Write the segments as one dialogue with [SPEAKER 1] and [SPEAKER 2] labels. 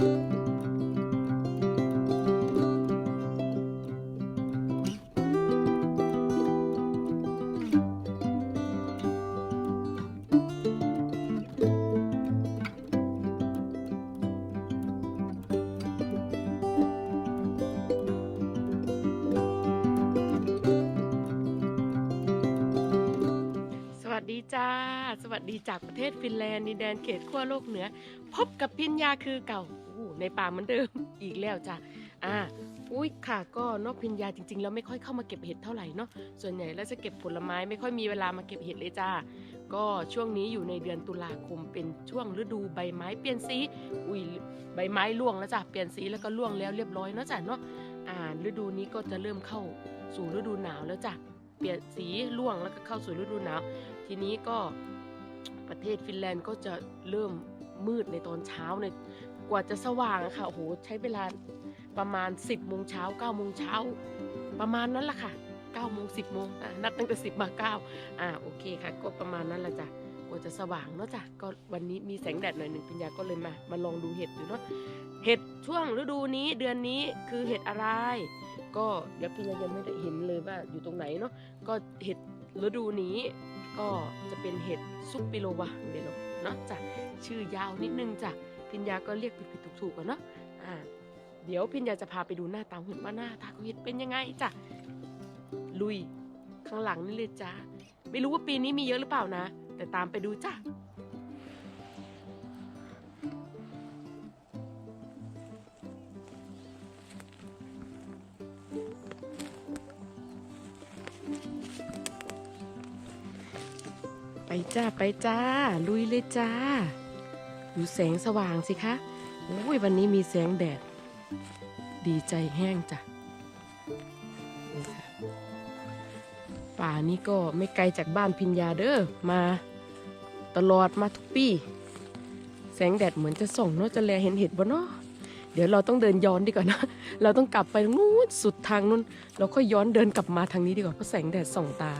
[SPEAKER 1] สวัสดีจ้า สวัสดีจากประเทศฟินแลนด์ดินแดนเขตขั้วโลกเหนือ พบกับพิญญาคือเก่า ในป่าเหมือนเดิมอีกแล้วจ้ะอ่าอุ้ยค่ะก็นอกพิญญาจริงๆแล้วไม่ค่อยเข้ามาเก็บเห็ดเท่าไหร่เนาะส่วนใหญ่แล้วจะเก็บผลไม้ไม่ค่อยมีเวลามาเก็บเห็ดเลยจ้าก็ช่วงนี้อยู่ในเดือนตุลาคมเป็นช่วงฤดูใบไม้เปลี่ยนสีอุ้ยใบไม้ร่วงแล้วจ้ะเปลี่ยนสีแล้วก็ร่วงแล้วเรียบร้อยเนาะจ้ะเนาะอ่าฤดูนี้ก็จะเริ่มเข้าสู่ฤดูหนาวแล้วจ้ะเปลี่ยนสีร่วงแล้วก็เข้าสู่ฤดูหนาว ทีนี้ก็ประเทศฟินแลนด์ก็จะเริ่มมืดในตอนเช้าใน กว่าจะสว่างอะค่ะโอ้โหใช้เวลาประมาณ 10โมงเช้า9โมงเช้าประมาณนั้นแหละค่ะ9โมง10โมงนับตั้งแต่10มา9อ่าโอเคค่ะ ก็ประมาณนั้นแหละจ้ะกว่าจะสว่างเนาะจ้ะก็วันนี้มีแสงแดดหน่อยหนึ่งปัญญาก็เลยมามาลองดูเห็ดดูเนาะเห็ดช่วงฤดูนี้เดือนนี้คือเห็ดอะไร ก็เดี๋ยวปัญญายังไม่ได้เห็นเลยว่าอยู่ตรงไหนเนาะก็เห็ดฤดูนี้ก็จะเป็นเห็ดซุปปิโลวาเดโลเนาะจ้ะชื่อยาวนิดนึงจ้ะ พิญญาก็เรียกผิดๆถูกๆกันเนาะอ่าเดี๋ยวพิญญาจะพาไปดูหน้าตาเห็ดว่าหน้าตาเของเห็ดเป็นยังไงจ้ะลุยข้างหลังนี่เลยจ้าไม่รู้ว่าปีนี้มีเยอะหรือเปล่านะ แต่ตามไปดูจ้ะไปจ้า ไปจ้า ลุยเลยจ้า ดูแสงสว่างสิคะโอ้ยวันนี้มีแสงแดด ดีใจแห้งจ้ะป่านี้ก็ไม่ไกลจากบ้านพิญญาเด้อมาตลอดมาทุกปี แสงแดดเหมือนจะส่องเนาะจะแลเห็นเห็ดบ่เนาะเดี๋ยวเราต้องเดินย้อนดีกว่านะ เราต้องกลับไปนู้นสุดทางนู้นเราค่อยย้อนเดินกลับมาทางนี้ดีกว่าเพราะแสงแดดส่องตา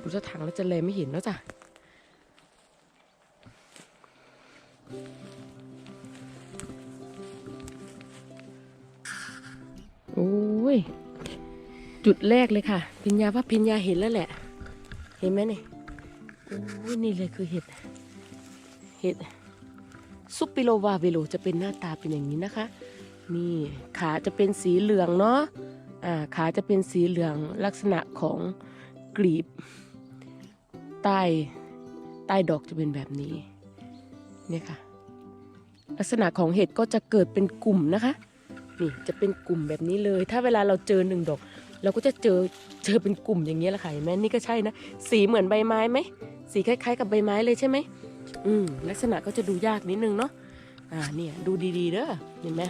[SPEAKER 1] ดูท่าทางแล้วจะแลไม่เห็นแล้วจ้ะ โอ้ย จุดแรกเลยค่ะ พิญญาว่าพิญญาเห็นแล้วแหละ เห็นไหมนี่โอ้ยนี่เลยคือเห็ด เห็ดซุปปิโลวาเวโลจะเป็นหน้าตาเป็นอย่างนี้นะคะ นี่ขาจะเป็นสีเหลืองเนาะอ่าขาจะเป็นสีเหลืองลักษณะของกลีบ ใต้ใต้ดอกจะเป็นแบบนี้ เนี่ยค่ะ ลักษณะของเห็ดก็จะเกิดเป็นกลุ่มนะคะนี่จะเป็นกลุ่มแบบนี้เลย ถ้าเวลาเราเจอหนึ่งดอก เราก็จะเจอเจอเป็นกลุ่มอย่างนี้ยแหละค่ะเห็นไหมนี่ก็ใช่นะสีเหมือนใบไม้ไหมสีคล้าย ๆ กับใบไม้เลยใช่ไหมอืมลักษณะก็จะดูยากนิดนึงเนาะอ่าเนี่ยดูดีๆเด้อเห็นไหม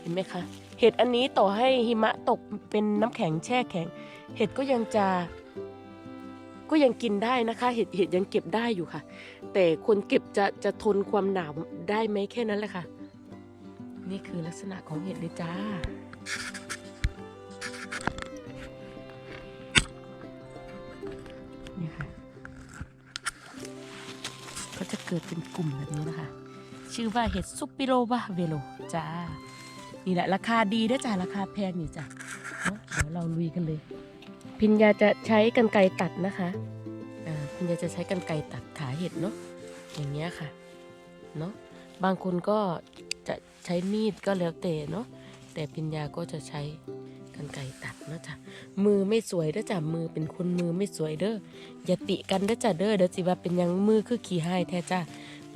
[SPEAKER 1] เห็นไหมคะเห็ดอันนี้ต่อให้หิมะตกเป็นน้ำแข็งแช่แข็ง เห็ดก็ยังจะ ก็ยังกินได้นะคะ เห็ดเห็ดยังเก็บได้อยู่ค่ะ แต่คนเก็บจะจะทนความหนาวได้ไหมแค่นั้นแหละค่ะ นี่คือลักษณะของเห็ดเลยจ้านี่ค่ะก็จะเกิดเป็นกลุ่มแบบนี้นะคะ ชื่อว่าเห็ดซุปปิโรวาเวโลจ้า นี่แหละราคาดีด้วยจ้าราคาแพงอยู่จ้ะเนอะเดี๋ยวเราลุยกันเลย พิญญาจะใช้กันไกรตัดนะคะอ่าพิญญาจะใช้กันไกรตัดขาเห็ดเนาะอย่างเงี้ยค่ะเนาะบางคนก็จะใช้มีดก็แล้วแต่เนาะแต่พิญญาก็จะใช้กันไกรตัดเนาะจ้ะมือไม่สวยเด้อจ้ะมือเป็นคนมือไม่สวยเด้ออย่าติกันเด้อจ้ะเด้อเดี๋ยวสิว่าเป็นยังมือคือขี้ให้แท้จ้ะ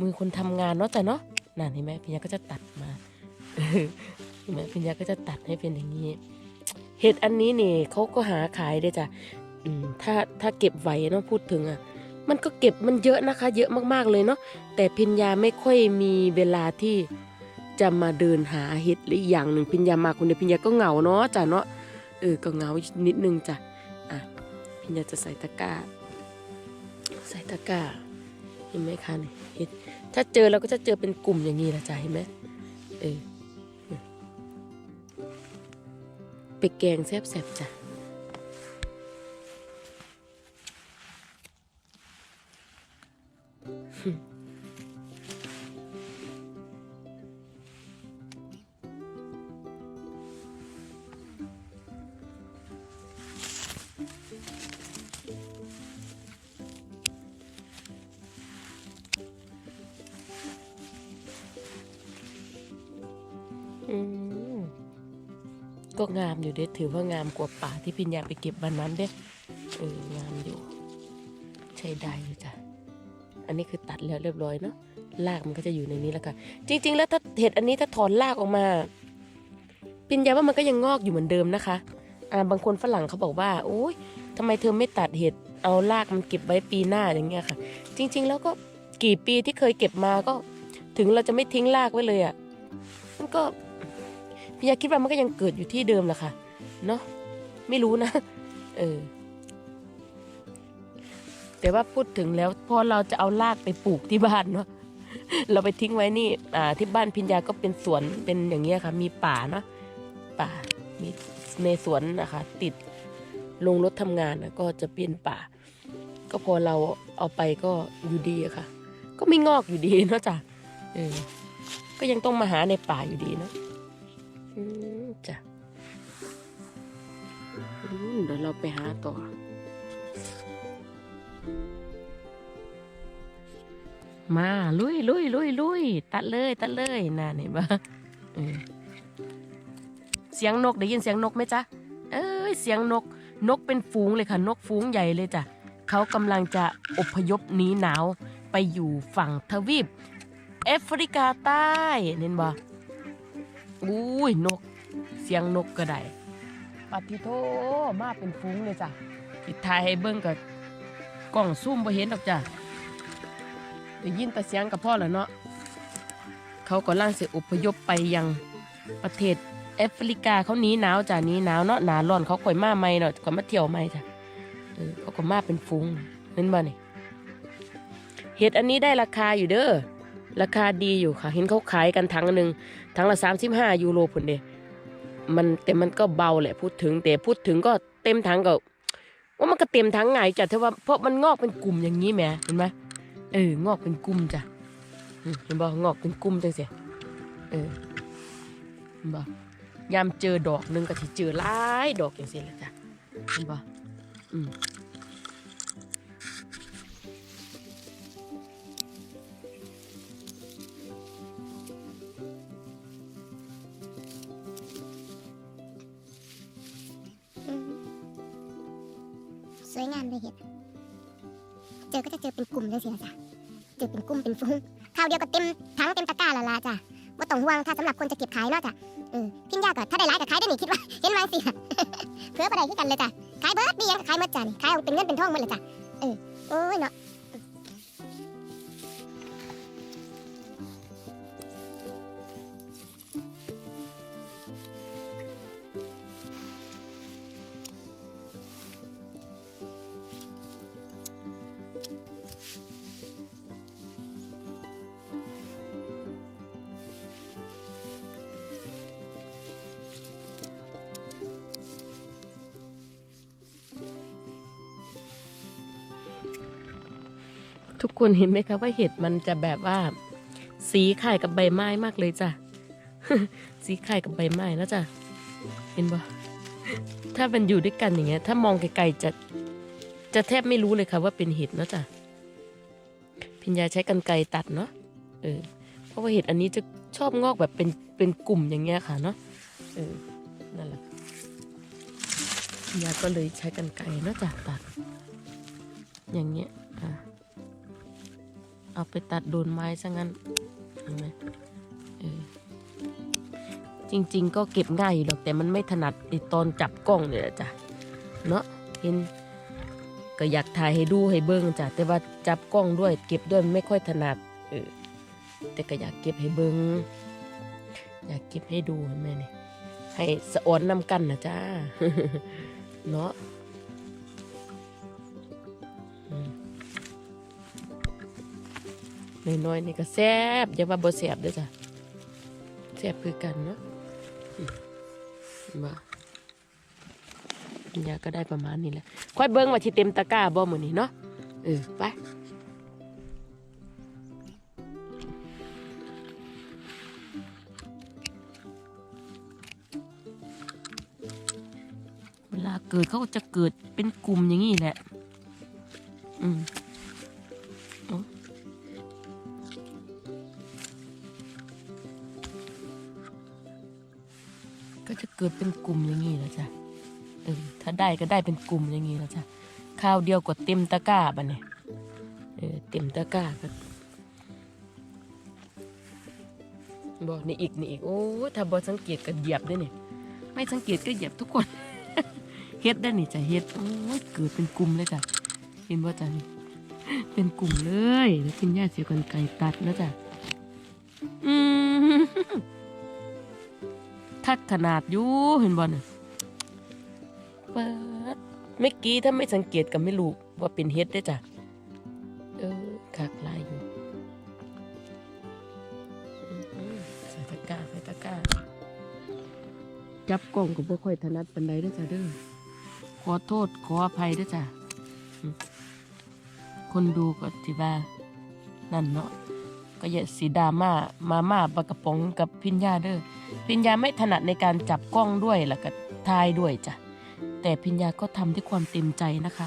[SPEAKER 1] มือคนทำงานเนาะจ้ะเนาะนั่นเห็นไหมพิญญาก็จะตัดมาเห็นไหมพิญญาก็จะตัดให้เป็นอย่างนี้ เห็ดอันนี้นี่เขาก็หาขายเด้จ้ะถ้าถ้าเก็บไหวเนาะพูดถึงอะ มันก็เก็บมันเยอะนะคะ เยอะมากๆเลยเนาะแต่พิญญาไม่ค่อยมีเวลาที่จะมาเดินหาเห็ดหรืออย่างหนึ่งพิญญามาคนเดียวพิญญาก็เหงาเนาะจ้ะเนาะเออก็เหงานิดนึงจ้ะอะพิญญาจะใส่ตะกร้า ใส่ตะกร้าเห็นไหมคะนี่เห็ดถ้าเจอเราก็จะเจอเป็นกลุ่มอย่างนี้ละจ้ะเห็นไหมเออ ไปแกงแซ่บๆจ้ะอืม ก็งามอยู่เด้ถือว่างามกว่าป่าที่พิญญาไปเก็บวันนั้นเด้เอองามอยู่ ใช้ได้อยู่จ้ะอันนี้คือตัดแล้วเรียบร้อยเนาะรากมันก็จะอยู่ในนี้แล้วค่ะจริง ๆ แล้วถ้าเห็ดอันนี้ถ้าถอนรากออกมาพิญญาว่ามันก็ยังงอกอยู่เหมือนเดิมนะคะอ่าบางคนฝรั่งเขาบอกว่าโอ้ยทำไมเธอไม่ตัดเห็ดเอารากมันเก็บไว้ปีหน้าอย่างเงี้ยค่ะ จริง ๆ แล้วก็กี่ปีที่เคยเก็บมาก็ ถึงเราจะไม่ทิ้งรากไว้เลยอะ่ะมันก็ พี่ยาคิดว่ามันก็ยังเกิดอยู่ที่เดิมแหละค่ะเนาะไม่รู้นะ เออ แต่ว่าพูดถึงแล้วพอเราจะเอารากไปปลูกที่บ้านเนาะเราไปทิ้งไว้นี่ อ่า ที่บ้านพิญญาก็เป็นสวนเป็นอย่างเงี้ยค่ะ มีป่าเนาะป่ามีในสวนนะคะ ติดลงรถทำงานนะก็จะเป็นป่า ก็พอเราเอาไปก็อยู่ดีค่ะ ก็ไม่งอกอยู่ดีเนาะจ้ะเออก็ยังต้องมาหาในป่าอยู่ดีเนาะ จ้ะเดี๋ยวเราไปหาต่อมาลุยลุยลุยลุยตัดเลยตัดเลยน่าเห็นปะเออเสียงนกได้ยินเสียงนกไหมจ๊ะเอ้ยเสียงนกนกเป็นฝูงเลยค่ะ นกฝูงใหญ่เลยจ้ะเขากำลังจะอพยพหนีหนาวไปอยู่ฝั่งทวีปแอฟริกาใต้เห็นบ่ อุ้ยนก เสียงนกก็ได้ปฏิโทมาเป็นฝูงเลยจ้ะติดทายให้เบิ่งกับกล้องซูมบ่เห็นดอกจ้ะได้ยินแต่เสียงกับพ่อแล้วเนาะเขากำลังสิอพยพไปยังประเทศแอฟริกาเขาหนีหนาวจ้ะหนีหนาวเนาะหนาร้อนเขาก่อยมาใหม่เนาะก่อยมาเที่ยวใหม่จ้ะเออเขาก็มาเป็นฝูงเห็นบ่นี่เห็ดอันนี้ได้ราคาอยู่เด้อ ราคาดีอยู่ค่ะ เห็นเขาขายกันถังหนึ่งถังละ 35 ยูโรพุ่นเด้มันแต่มันก็เบาแหละพูดถึง แต่พูดถึงก็เต็มถังก็ว่ามันก็เต็มถังไงจ้ะแต่ว่าเพราะมันงอกเป็นกลุ่มอย่างนี้แหมเห็นไหมเอองอกเป็นกลุ่มจ้ะมเห็นบ่งอกเป็นกลุ่มจังเสียเออเห็นบ่ยามเจอดอกหนึ่งก็สิเจอหลายดอกอย่างเสียเลยจ้ะเห็นบ่อืม
[SPEAKER 2] สวยงามเลยเห็ด เจอก็จะเจอเป็นกลุ่มเลยเสียจ้ะเจอเป็นกลุ่มเป็นฟุ้งข้าวเดียวก็เต็มทั้งเต็มตะกร้าละละจ้ะว่าต้องห่วงถ้าสำหรับคนจะเก็บขายเนาะจ้ะเออพิ้นยากก็ถ้าได้หลายก็ขายได้นี่คิดว่าเห็นไหมสิเพื่อประเดี๋ยวกันเลยจ้ะขายเบิร์ดดียังขายเมดจ้ะนี่ขายเอาเป็นเงินเป็นทองหมดเลยจ้ะเออโอ้ยเนาะ
[SPEAKER 1] ทุกคนเห็นไหมคะว่าเห็ดมันจะแบบว่า สีคล้ายกับใบไม้มากเลยจ้ะ สีคล้ายกับใบไม้แล้วจ้ะ เห็นปะถ้ามันอยู่ด้วยกันอย่างเงี้ย ถ้ามองไกลๆจะจะแทบไม่รู้เลยค่ะว่าเป็นเห็ดนะจ้ะพิญญาใช้กันไกรตัดเนาะเออเพราะว่าเห็ดอันนี้จะชอบงอกแบบเป็นเป็นกลุ่มอย่างเงี้ยค่ะเนาะเออนั่นแหละพิญญาก็เลยใช้กันไกรเนาะจ้ะตัด อย่างเงี้ยอะ เอาไปตัดโดนไม้ซะงั้นเห็นไหมเออจริง ๆ ก็เก็บง่ายอยู่หรอกแต่มันไม่ถนัดตอนจับกล้องเนี่ยจ้ะเนาะเห็นก็อยากถ่ายให้ดูให้เบิ้งจ้ะแต่ว่าจับกล้องด้วย เก็บด้วยไม่ค่อยถนัดเออแต่ก็อยากเก็บให้เบิ้งอยากเก็บให้ดูเห็นไหมเนี่ยให้สะออนนำกันนะจ้าเนาะ น้อยๆนี่ก็แซ่บอย่าว่าบ่แซ่บเด้อจ้ะแซ่บคือกันเนาะอืมมาอยาก็ได้ประมาณนี้แหละค่อยเบิ่งว่าสิเต็มตะกร้าบ่มื้อนี้เนาะเออไปเวลาเกิดเขาก็จะเกิดเป็นกลุ่มอย่างนี้แหละ อืม เกิดเป็นกลุ่มอย่างนี้แหละจ้ะเออถ้าได้ก็ได้เป็นกลุ่มอย่างนี้แหละจ้ะข้าวเดียวก็เต็มตะกร้าบัดเนี่ยเออเต็มตะกร้าก็บอกนี่อีกนี่อีกโอ้ถ้าบอสังเกตก็เหยียบได้เนี่ยไม่สังเกตก็เหยียบทุกคนเฮ็ดได้นี่จ้ะเฮ็ดโอ้เกิดเป็นกลุ่มเลยจ้ะเห็นว่าจ้ะนี่เป็นกลุ่มเลยแล้วกินหญ้าเสียกันไก่ตัดนะจ้ะอืม ทักขนาดอยู่เห็นบอลน่ะเปิดเมื่อกี้ถ้าไม่สังเกตก็ไม่รู้ว่าเป็นเฮ็ดได้อจ้ะ เออขากลายอยู่อืมๆใส่ตะกร้าใส่ตะกร้า จับกล้องก็บ่ค่อยถนัดปานใดเด้อจ้ะเด้อ ขอโทษขออภัยเด้อจ้ะอืมคนดูก็ที่ว่า นั่นเนาะก็อย่าสีดราม่ามาม่าปลากระป๋องกับพิญญาเด้อ พิญญาไม่ถนัดในการจับกล้องด้วยแล้วก็ทายด้วยจ้ะแต่พิญญาก็ทำด้วยความเต็มใจนะคะ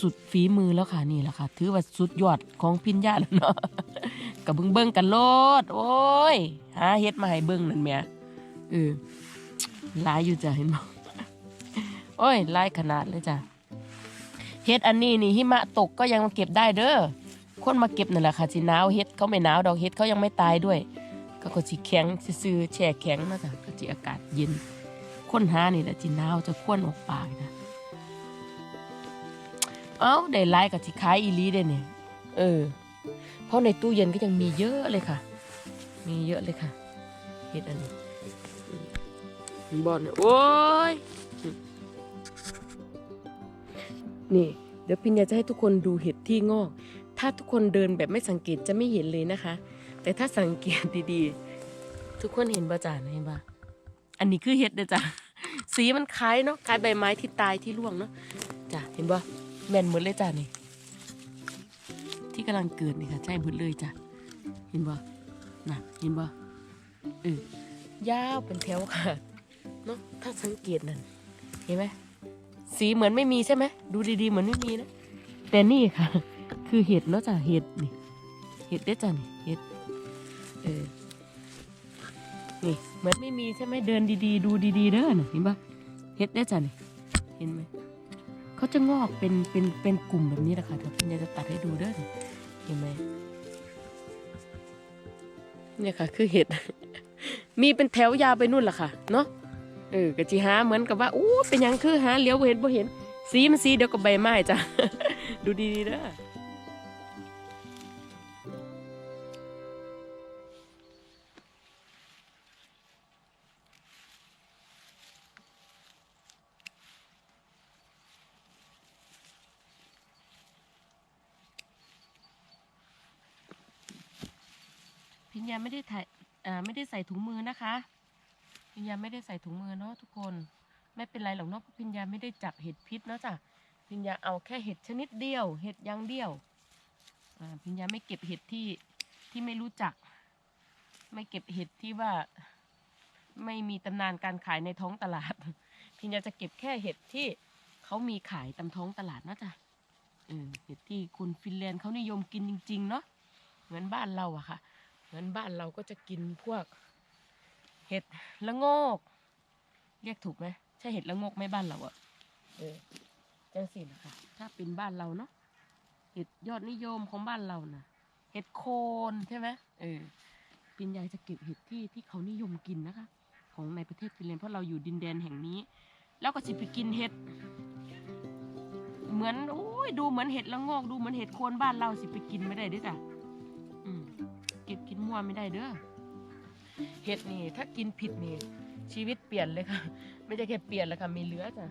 [SPEAKER 1] สุดๆฝีมือแล้วค่ะนี่แหละค่ะ ถือว่าสุดยอดของพิญญาแล้วเนาะกับเบิ่งเบิ่งกันโลด โอ้ยหาเฮ็ดมาให้เบิ่งนั่นแม่เออลายอยู่จ้ะเห็นบ่โอ้ยลายขนาดเลยจ้ะเฮ็ดอันนี้นี่หิมะตกก็ยังมาเก็บได้เด้อคนมาเก็บนั่นแหละค่ะสิหนาวเฮ็ดเขาไม่หนาวดอกเฮ็ดเขายังไม่ตายด้วย ก็ก็สิแข็งซื่อแช่แข็งนะจ๊ะก็สิอากาศเย็นคนหานี่แหละสิหนาวจะควนออกปากนะเอ้าได้หลายก็สิขายอีลีได้เนี่ยเออ เพราะในตู้เย็นก็ยังมีเยอะเลยค่ะ มีเยอะเลยค่ะเฮ็ดอันนี้บอลเนี่ยโอ้ยนี่ เดี๋ยวพิญญาจะให้ทุกคนดูเห็ดที่งอก ถ้าทุกคนเดินแบบไม่สังเกตจะไม่เห็นเลยนะคะ แต่ถ้าสังเกตดีๆ ทุกคนเห็นบ่จ่าเห็นบ่อันนี้คือเห็ดเด้อจ้ะสีมันคล้ายเนาะคล้ายใบไม้ที่ตายที่ร่วงเนาะจ้ะเห็นบ่แม่นหมดเลยจ้ะนี่ ที่กำลังเกิดนี่ค่ะ ใช่หมดเลยจ้ะเห็นบ่น่ะเห็นบ่เออยาวเป็นแถวค่ะเนาะถ้าสังเกตนั่นเห็นไหมสีเหมือนไม่มีใช่ไหมดูดีๆเหมือนไม่มีนะแต่นี่ค่ะ คือเห็ดเนาะจ้ะเห็ดนี่เห็ดเด้อจ้ะนี่เห็ดเออนี่เหมือนไม่มีใช่ไหมเดินดีๆ ดูดีๆเด้อน่ะเห็นปะเห็ดเด้จ้ะนี่เห็นไหมเขาจะงอกเป็นเป็นเป็นกลุ่มแบบนี้แหละค่ะเดี๋ยวพี่จะตัดให้ดูเด้อเห็นไหมเนี่ยค่ะ คือเห็ด มีเป็นแถวยาวไปนู่นแหละค่ะ เนาะเออกะจิหาเหมือนกับว่าอู้เป็นยังคือหาเลี้ยวบ่เห็นบ่เห็น สีมันสีเดียวกับใบไม้จ้ะดูดีๆเด้อาไม่ได้ถ่ายอ่ไม่ได้ใส่ถุงมือนะคะ พิญญาไม่ได้ใส่ถุงมือเนาะทุกคน ไม่เป็นไรหรอกเนาะพราะพิญญาไม่ได้จับเห็ดพิษเนาะจ้ะพิญญาเอาแค่เห็ดชนิดเดียว เห็ดอยังเดียวพิญญาไม่เก็บเห็ดที่ที่ไม่รู้จัก ไม่เก็บเห็ดที่ว่าไม่มีตำนานการขายในท้องตลาด พิญญาจะเก็บแค่เห็ดที่เขามีขายตามท้องตลาดเนาะจ้ะเออเห็ดที่คนฟินแลนด์เขานิยมกินจริง ๆ เนาะเหมือนบ้านเราอะค่ะ เหมือนบ้านเราก็จะกินพวก เห็ดละโงก เรียกถูกไหมใช่เห็ดละโงกไหมบ้านเราอะเออจังสินะคะถ้าเป็นบ้านเราเนาะเห็ดยอดนิยมของบ้านเรานะเห็ดโคนใช่ไหมเออปินยายจะเก็บเห็ดที่ที่เขานิยมกินนะคะ ของในประเทศฟินแลนด์เพราะเราอยู่ดินแดนแห่งนี้ แล้วก็จะไปกินเห็ดเหมือนโอ้ยดูเหมือนเห็ดละโงกดูเหมือนเห็ดโคนบ้านเราสิไปกินไม่ได้ด้วยจ้ะ ก็บกินมั่วไม่ได้เด้อเห็ดนี่ ถ้ากินผิดนี่ชีวิตเปลี่ยนเลยค่ะ ไม่ใช่แค่เปลี่ยนแล้วค่ะมีเหลือจ้ะ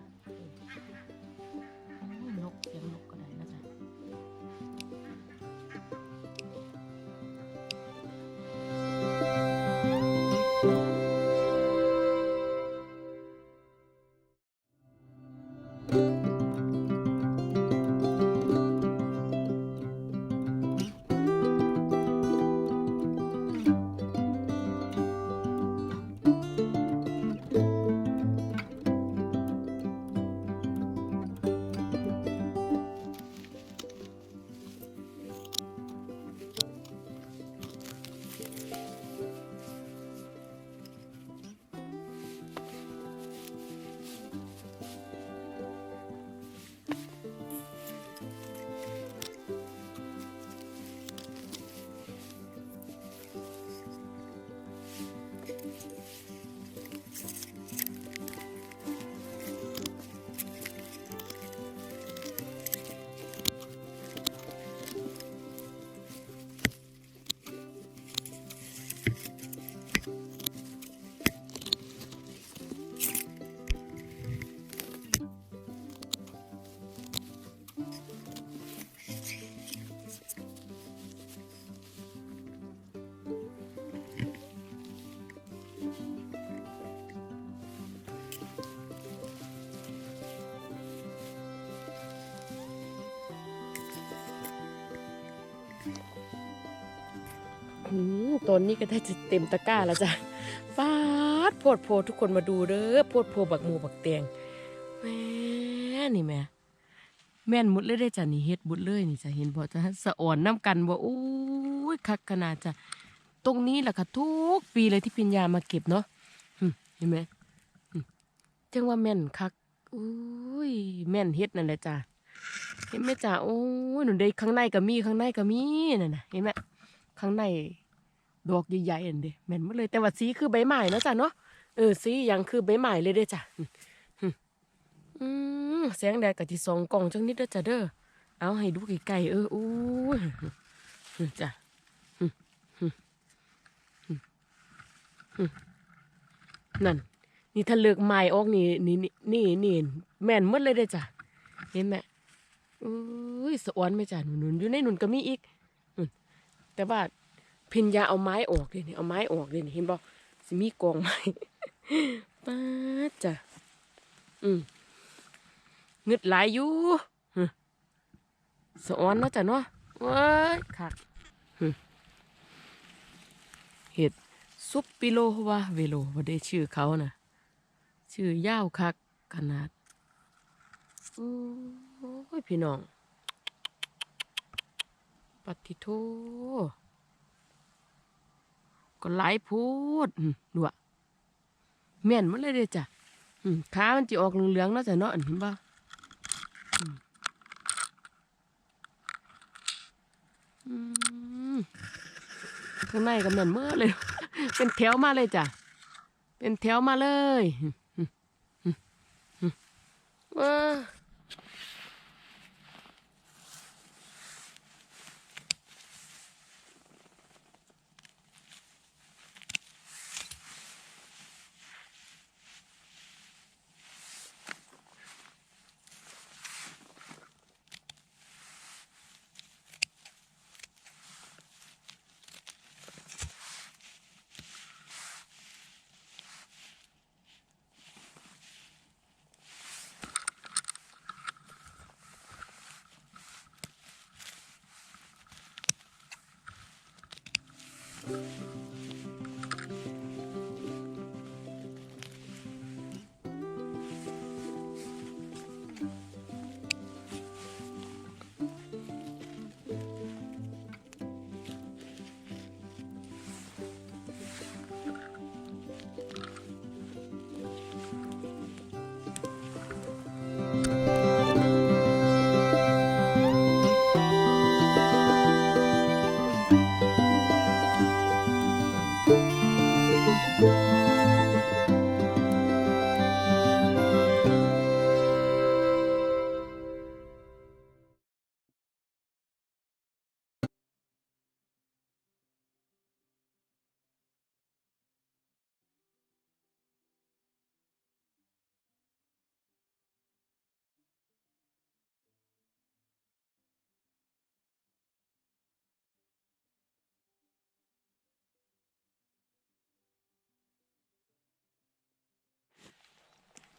[SPEAKER 1] ตอนนี้ก็ได้จะเต็มตะกร้าแล้วจ้ะฟาดโพดโพทุกคนมาดูเด้อโพดโพบักหมูบักแตงแม่นี่แม่แม่นหมดเลยได้จ้ะนี่เฮ็ดบุดเลยนี่จะเห็นบ่จ้ะสะอ่อนน้ำกันบ่โอ้ยคักขนาดจ้ะตรงนี้แหละค่ะทุกปีเลยที่ปิญญามาเก็บเนาะเห็นไหมจังว่าแม่นคักอุ้ยแม่นเฮ็ดนั่นแหละจ้ะเห็นไหมจ้ะโอ้ยหนูได้ข้างในก็มีข้างในก็มีนั่นน่ะเห็นไหมข้างใน ดอกใหญ่ๆอันเดียแม่นหมดเลยแต่ว่าสีคือใบไม้เนาะจ้ะเนาะเออสีอย่างคือใบไม้เลยเด้อจ้ะอืมแสงแดดกับที่สองกล่องจังนิดเด้อจ้ะเด้อเอาให้ดูไกลๆเอออู้ยอืมจ้ะนั่น นี่ถ้าเลือกไม้ออกนี่นี่นี่นี่แม่นหมดเลยเด้อจ้ะเห็นไหมอุ้ยสะออนไหมจ้ะหนุนอยู่ในหนุนก็มีอีกแต่ว่า พิญญาเอาไม้ออกเลยนี่เอาไม้ออกเลยนี่เห็นบ่สิมีกองไม้ป้าจ้ะอืมเงึดหลายอยู่สะออนเนาะจ้ะเนาะเว้ยคักเห็ดซุปปิโลวาเวโลบ่ได้ชื่อเขานะชื่อยาวคักขนาดโอ้ยพี่น้องปัติโท ก็หลายพูดดูอะแม่นมันเลยเด้อจ้ะขามันจะออกเหลืองๆเนาะจ้ะเนาะอันเห็นป่ะข้างในก็แม่นเมื่อเลย เป็นแถวมาเลยจ้ะ เป็นแถวมาเลยอืมอืมอื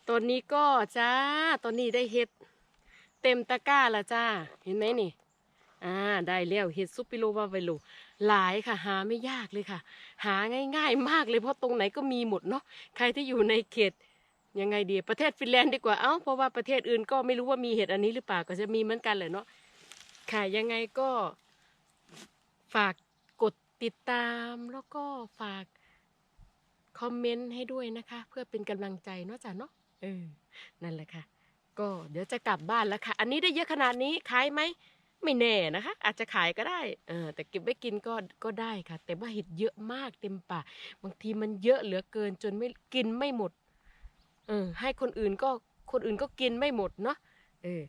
[SPEAKER 1] ตอนนี้ก็จ้าตอนนี้ได้เห็ด เต็มตะกร้าแล้วจ้า เห็นไหมนี่ อ่า ได้แล้วเห็ดซุปปิโลวาไวโลหลายค่ะ หาไม่ยากเลยค่ะ หาง่ายๆมากเลยเพราะตรงไหนก็มีหมดเนาะ ใครที่อยู่ในเขตยังไงดี ประเทศฟินแลนด์ดีกว่า เอ้า เพราะว่าประเทศอื่นก็ไม่รู้ว่ามีเห็ดอันนี้หรือเปล่า ก็จะมีเหมือนกันเลยเนาะ ค่ะ ยังไงก็ฝากกดติดตามแล้วก็ฝากคอมเมนต์ให้ด้วยนะคะ เพื่อเป็นกำลังใจเนาะจ้ะเนาะ เออนั่นแหละค่ะ ก็เดี๋ยวจะกลับบ้านแล้วค่ะ อันนี้ได้เยอะขนาดนี้ขายไหมไม่แน่นะคะ อาจจะขายก็ได้เออแต่เก็บไว้กินก็ก็ได้ค่ะ แต่ว่าเห็ดเยอะมากเต็มป่าบางทีมันเยอะเหลือเกินจนไม่กินไม่หมด เออ ให้คนอื่นก็คนอื่นก็กินไม่หมดเนาะเออ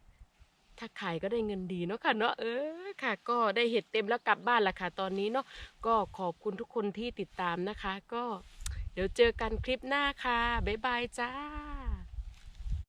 [SPEAKER 1] ถ้าขายก็ได้เงินดีเนาะค่ะเนาะเออค่ะ ก็ได้เห็ดเต็มแล้วกลับบ้านละค่ะ ตอนนี้เนาะก็ขอบคุณทุกคนที่ติดตามนะคะ ก็เดี๋ยวเจอกันคลิปหน้าค่ะบ๊ายบายจ้า